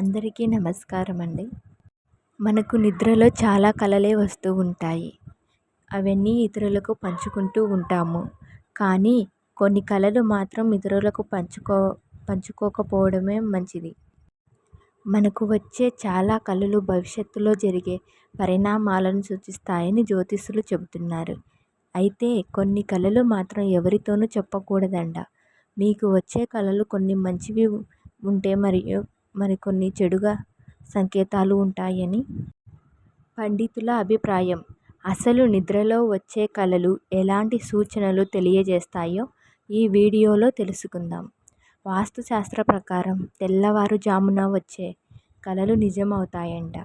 అందరికీ నమస్కారం అండి మనకు నిద్రలో చాలా కలలే వస్తూ ఉంటాయి. అవన్నీ ఇతరులకు పంచుకుంటూ ఉంటాము. కానీ కొన్ని కళలు మాత్రం ఇతరులకు పంచుకో పంచుకోకపోవడమే మంచిది. మనకు వచ్చే చాలా కళలు భవిష్యత్తులో జరిగే పరిణామాలను సూచిస్తాయని జ్యోతిష్యులు చెబుతున్నారు. అయితే కొన్ని కళలు మాత్రం ఎవరితోనూ చెప్పకూడదంట. మీకు వచ్చే కళలు కొన్ని మంచివి ఉంటే మరియు మరికొన్ని చెడుగా సంకేతాలు ఉంటాయని పండితుల అభిప్రాయం. అసలు నిద్రలో వచ్చే కళలు ఎలాంటి సూచనలు తెలియజేస్తాయో ఈ వీడియోలో తెలుసుకుందాం. వాస్తుశాస్త్ర ప్రకారం తెల్లవారుజామున వచ్చే కళలు నిజమవుతాయంట.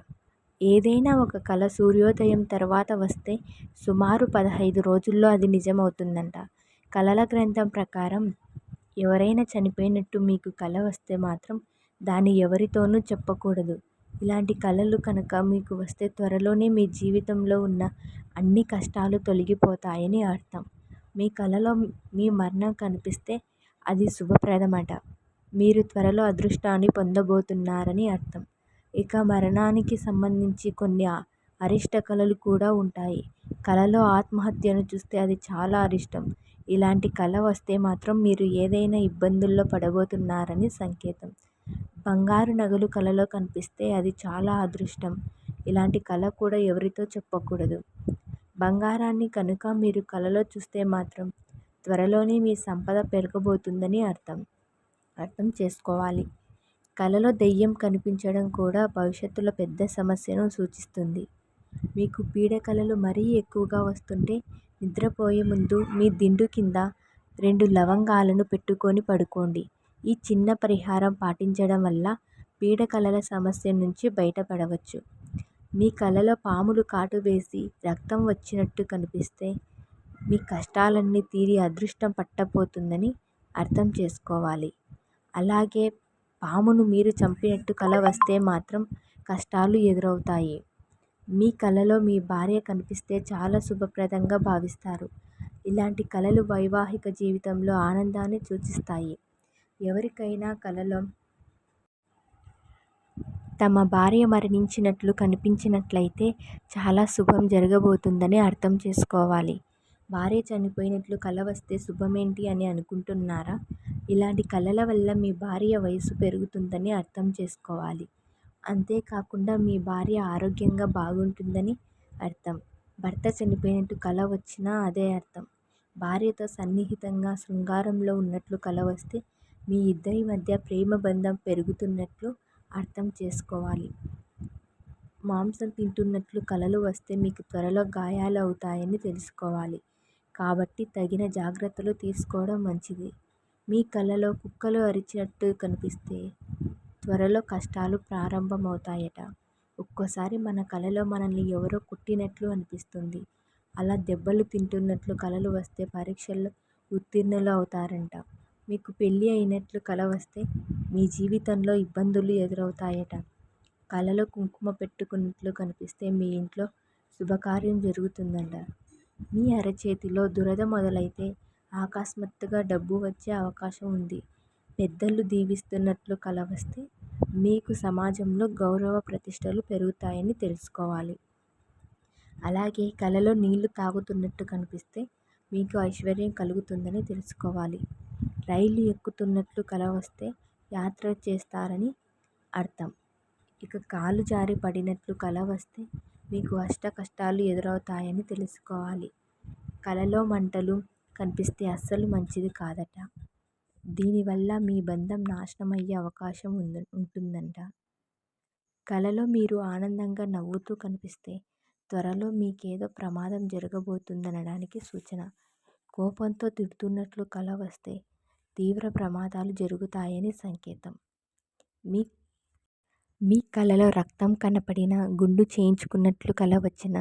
ఏదైనా ఒక కళ సూర్యోదయం తర్వాత వస్తే సుమారు పదహైదు రోజుల్లో అది నిజమవుతుందంట. కళల గ్రంథం ప్రకారం ఎవరైనా చనిపోయినట్టు మీకు కళ వస్తే మాత్రం దాన్ని ఎవరితోనూ చెప్పకూడదు. ఇలాంటి కలలు కనుక మీకు వస్తే త్వరలోనే మీ జీవితంలో ఉన్న అన్ని కష్టాలు తొలగిపోతాయని అర్థం. మీ కలలో మీ మరణం కనిపిస్తే అది శుభప్రదమట. మీరు త్వరలో అదృష్టాన్ని పొందబోతున్నారని అర్థం. ఇక మరణానికి సంబంధించి కొన్ని అరిష్ట కలలు కూడా ఉంటాయి. కలలో ఆత్మహత్యను చూస్తే అది చాలా అరిష్టం. ఇలాంటి కల వస్తే మాత్రం మీరు ఏదైనా ఇబ్బందుల్లో పడబోతున్నారని సంకేతం. బంగారు నగలు కలలో కనిపిస్తే అది చాలా అదృష్టం. ఇలాంటి కళ కూడా ఎవరితో చెప్పకూడదు. బంగారాన్ని కనుక మీరు కలలో చూస్తే మాత్రం త్వరలోనే మీ సంపద పెరగబోతుందని అర్థం. అర్థం చేసుకోవాలి. కలలో దెయ్యం కనిపించడం కూడా భవిష్యత్తులో పెద్ద సమస్యను సూచిస్తుంది. మీకు పీడకలలు మరీ ఎక్కువగా వస్తుంటే నిద్రపోయే ముందు మీ దిండు కింద రెండు లవంగాలను పెట్టుకొని పడుకోండి. ఈ చిన్న పరిహారం పాటించడం వల్ల పీడకలల సమస్య నుంచి బయటపడవచ్చు. మీ కలలో పాములు కాటు వేసి రక్తం వచ్చినట్టు కనిపిస్తే మీ కష్టాలన్నీ తీరి అదృష్టం పట్టబోతుందని అర్థం చేసుకోవాలి. అలాగే పామును మీరు చంపినట్టు కల వస్తే మాత్రం కష్టాలు ఎదురవుతాయి. మీ కలలో మీ భార్య కనిపిస్తే చాలా శుభప్రదంగా భావిస్తారు. ఇలాంటి కళలు వైవాహిక జీవితంలో ఆనందాన్ని సూచిస్తాయి. ఎవరికైనా కలలో. తమ భార్య మరణించినట్లు కనిపించినట్లయితే చాలా శుభం జరగబోతుందని అర్థం చేసుకోవాలి. భార్య చనిపోయినట్లు కల వస్తే శుభమేంటి అని అనుకుంటున్నారా? ఇలాంటి కలల వల్ల మీ భార్య వయసు పెరుగుతుందని అర్థం చేసుకోవాలి. అంతేకాకుండా మీ భార్య ఆరోగ్యంగా బాగుంటుందని అర్థం. భర్త చనిపోయినట్టు కల వచ్చినా అదే అర్థం. భార్యతో సన్నిహితంగా శృంగారంలో ఉన్నట్లు కల వస్తే మీ ఇద్దరి మధ్య ప్రేమ బంధం పెరుగుతున్నట్లు అర్థం చేసుకోవాలి. మాంసం తింటున్నట్లు కలలు వస్తే మీకు త్వరలో గాయాలు అవుతాయని తెలుసుకోవాలి. కాబట్టి తగిన జాగ్రత్తలు తీసుకోవడం మంచిది. మీ కలలో కుక్కలు అరిచినట్టు కనిపిస్తే త్వరలో కష్టాలు ప్రారంభమవుతాయట. ఒక్కోసారి మన కలలో మనల్ని ఎవరో కుట్టినట్లు అనిపిస్తుంది. అలా దెబ్బలు తింటున్నట్లు కలలు వస్తే పరీక్షల్లో ఉత్తీర్ణులు అవుతారంట. మీకు పెళ్ళి అయినట్లు కల వస్తే మీ జీవితంలో ఇబ్బందులు ఎదురవుతాయట. కలలో కుంకుమ పెట్టుకున్నట్లు కనిపిస్తే మీ ఇంట్లో శుభకార్యం జరుగుతుందంట. మీ అరచేతిలో దురద మొదలైతే అకస్మాత్తుగా డబ్బు వచ్చే అవకాశం ఉంది. పెద్దలు దీవిస్తున్నట్లు కల వస్తే మీకు సమాజంలో గౌరవ ప్రతిష్టలు పెరుగుతాయని తెలుసుకోవాలి. అలాగే కలలో నీళ్ళు తాగుతున్నట్టు కనిపిస్తే మీకు ఐశ్వర్యం కలుగుతుందని తెలుసుకోవాలి. రైలు ఎక్కుతున్నట్లు కల వస్తే యాత్ర చేస్తారని అర్థం. ఇక కాలు జారి పడినట్లు కల వస్తే మీకు అష్ట కష్టాలు ఎదురవుతాయని తెలుసుకోవాలి. కలలో మంటలు కనిపిస్తే అస్సలు మంచిది కాదట. దీనివల్ల మీ బంధం నాశనం అయ్యే అవకాశం ఉంది ఉంటుందంట. కలలో మీరు ఆనందంగా నవ్వుతూ కనిపిస్తే త్వరలో మీకేదో ప్రమాదం జరగబోతుందనడానికి సూచన. కోపంతో తిడుతున్నట్లు కల వస్తే తీవ్ర ప్రమాదాలు జరుగుతాయని సంకేతం. మీ మీ కలలో రక్తం కనపడిన గుండు చేయించుకున్నట్లు కల వచ్చిన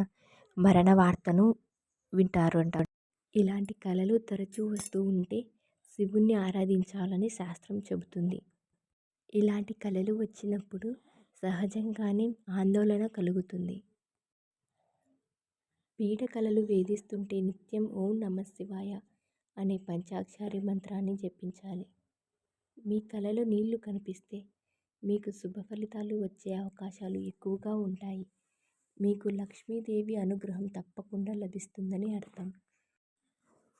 మరణ వార్తను వింటారు అంటారు ఇలాంటి కళలు తరచూ వస్తూ ఉంటే శివుణ్ణి ఆరాధించాలని శాస్త్రం చెబుతుంది. ఇలాంటి కళలు వచ్చినప్పుడు సహజంగానే ఆందోళన కలుగుతుంది. పీడకలలు వేధిస్తుంటే నిత్యం ఓం నమః శివాయ అనే పంచాక్షరి మంత్రాన్ని జపించాలి. మీ కలలో నీళ్ళు కనిపిస్తే మీకు శుభ ఫలితాలు వచ్చే అవకాశాలు ఎక్కువగా ఉంటాయి. మీకు లక్ష్మీదేవి అనుగ్రహం తప్పకుండా లభిస్తుందని అర్థం.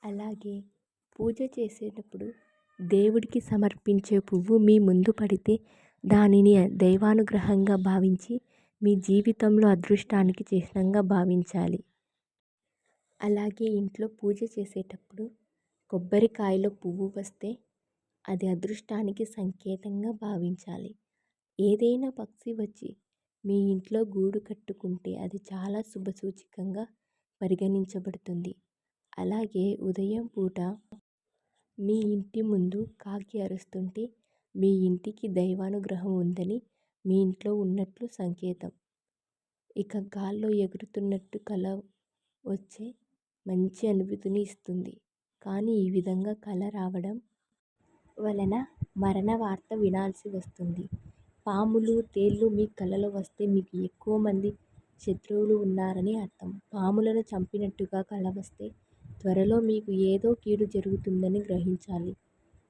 అలాగే పూజ చేసేటప్పుడు దేవుడికి సమర్పించే పువ్వు మీ ముందు పడితే దానిని దైవానుగ్రహంగా భావించి మీ జీవితంలో అదృష్టానికి చిహ్నంగా భావించాలి. అలాగే ఇంట్లో పూజ చేసేటప్పుడు కొబ్బరికాయలో పువ్వు వస్తే అది అదృష్టానికి సంకేతంగా భావించాలి. ఏదైనా పక్షి వచ్చి మీ ఇంట్లో గూడు కట్టుకుంటే అది చాలా శుభసూచకంగా పరిగణించబడుతుంది. అలాగే ఉదయం పూట మీ ఇంటి ముందు కాకి అరుస్తుంటే మీ ఇంటికి దైవానుగ్రహం ఉందని మీ ఇంట్లో ఉన్నట్లు సంకేతం. ఇక గాల్లో ఎగురుతున్నట్టు కల వచ్చే మంచి అనుభూతిని ఇస్తుంది. కానీ ఈ విధంగా కల రావడం వలన మరణ వార్త వినాల్సి వస్తుంది. పాములు తేళ్ళు మీ కలలో వస్తే మీకు ఎక్కువ మంది శత్రువులు ఉన్నారని అర్థం. పాములను చంపినట్టుగా కల వస్తే త్వరలో మీకు ఏదో కీడు జరుగుతుందని గ్రహించాలి.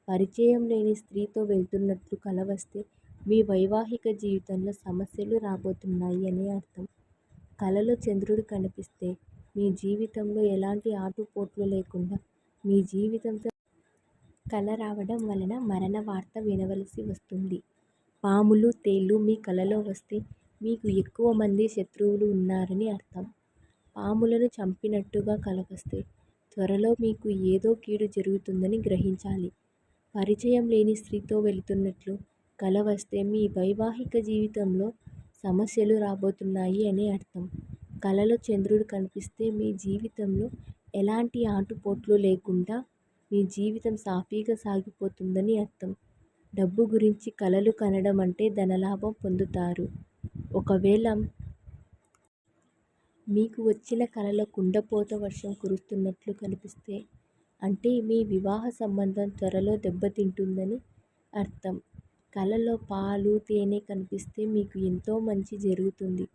పరిచయం లేని స్త్రీతో వెళ్తున్నట్లు కల వస్తే మీ వైవాహిక జీవితంలో సమస్యలు రాబోతున్నాయి అని అర్థం. కలలో చంద్రుడు కనిపిస్తే మీ జీవితంలో ఎలాంటి ఆటుపోట్లు లేకుండా మీ జీవితంతో కల రావడం వలన మరణ వార్త వినవలసి వస్తుంది. పాములు తేళ్ళు మీ కలలో వస్తే మీకు ఎక్కువ మంది శత్రువులు ఉన్నారని అర్థం. పాములను చంపినట్టుగా కలవస్తే త్వరలో మీకు ఏదో కీడు జరుగుతుందని గ్రహించాలి. పరిచయం లేని స్త్రీతో వెళుతున్నట్లు కల వస్తే మీ వైవాహిక జీవితంలో సమస్యలు రాబోతున్నాయి అని అర్థం. కలలో చంద్రుడు కనిపిస్తే మీ జీవితంలో ఎలాంటి ఆటుపోట్లు లేకుండా మీ జీవితం సాఫీగా సాగిపోతుందని అర్థం. డబ్బు గురించి కలలు కనడం అంటే ధనలాభం పొందుతారు. ఒకవేళ మీకు వచ్చిన కలలో కుండపోత వర్షం కురుస్తున్నట్లు కనిపిస్తే అంటే మీ వివాహ సంబంధం త్వరలో దెబ్బతింటుందని అర్థం. కలలో పాలు తేనె కనిపిస్తే మీకు ఎంతో మంచి జరుగుతుంది.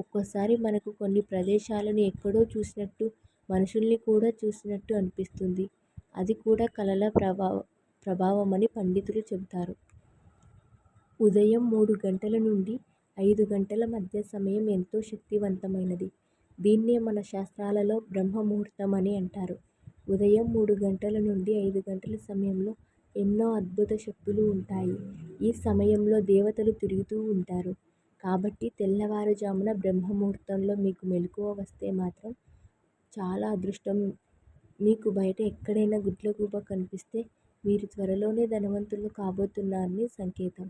ఒక్కోసారి మనకు కొన్ని ప్రదేశాలను ఎక్కడో చూసినట్టు మనుషుల్ని కూడా చూసినట్టు అనిపిస్తుంది. అది కూడా కళల ప్రభావం ప్రభావమని పండితులు చెబుతారు. ఉదయం మూడు గంటల నుండి ఐదు గంటల మధ్య సమయం ఎంతో శక్తివంతమైనది. దీన్నే మన శాస్త్రాలలో బ్రహ్మ ముహూర్తం అని అంటారు. ఉదయం మూడు గంటల నుండి ఐదు గంటల సమయంలో ఎన్నో అద్భుత శక్తులు ఉంటాయి. ఈ సమయంలో దేవతలు తిరుగుతూ ఉంటారు. కాబట్టి తెల్లవారుజామున బ్రహ్మముహూర్తంలో మీకు మెలకువ వస్తే మాత్రం చాలా అదృష్టం. మీకు బయట ఎక్కడైనా గుడ్లగూబ కనిపిస్తే మీరు త్వరలోనే ధనవంతులు కాబోతున్నారని సంకేతం.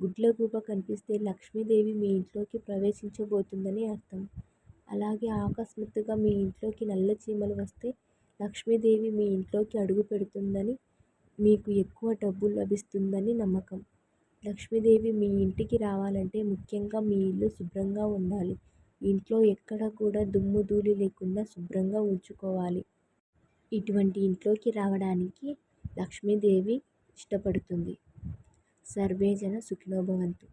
గుడ్లగూబ కనిపిస్తే లక్ష్మీదేవి మీ ఇంట్లోకి ప్రవేశించబోతుందని అర్థం. అలాగే ఆకస్మాత్తుగా మీ ఇంట్లోకి నల్ల చీమలు వస్తే లక్ష్మీదేవి మీ ఇంట్లోకి అడుగు పెడుతుందని మీకు ఎక్కువ డబ్బు లభిస్తుందని నమ్మకం. లక్ష్మీదేవి మీ ఇంటికి రావాలంటే ముఖ్యంగా మీ ఇల్లు శుభ్రంగా ఉండాలి. ఇంట్లో ఎక్కడ కూడా దుమ్ము ధూళి లేకుండా శుభ్రంగా ఉంచుకోవాలి. ఇటువంటి ఇంట్లోకి రావడానికి లక్ష్మీదేవి ఇష్టపడుతుంది. సర్వే జన సుఖినో భవంతు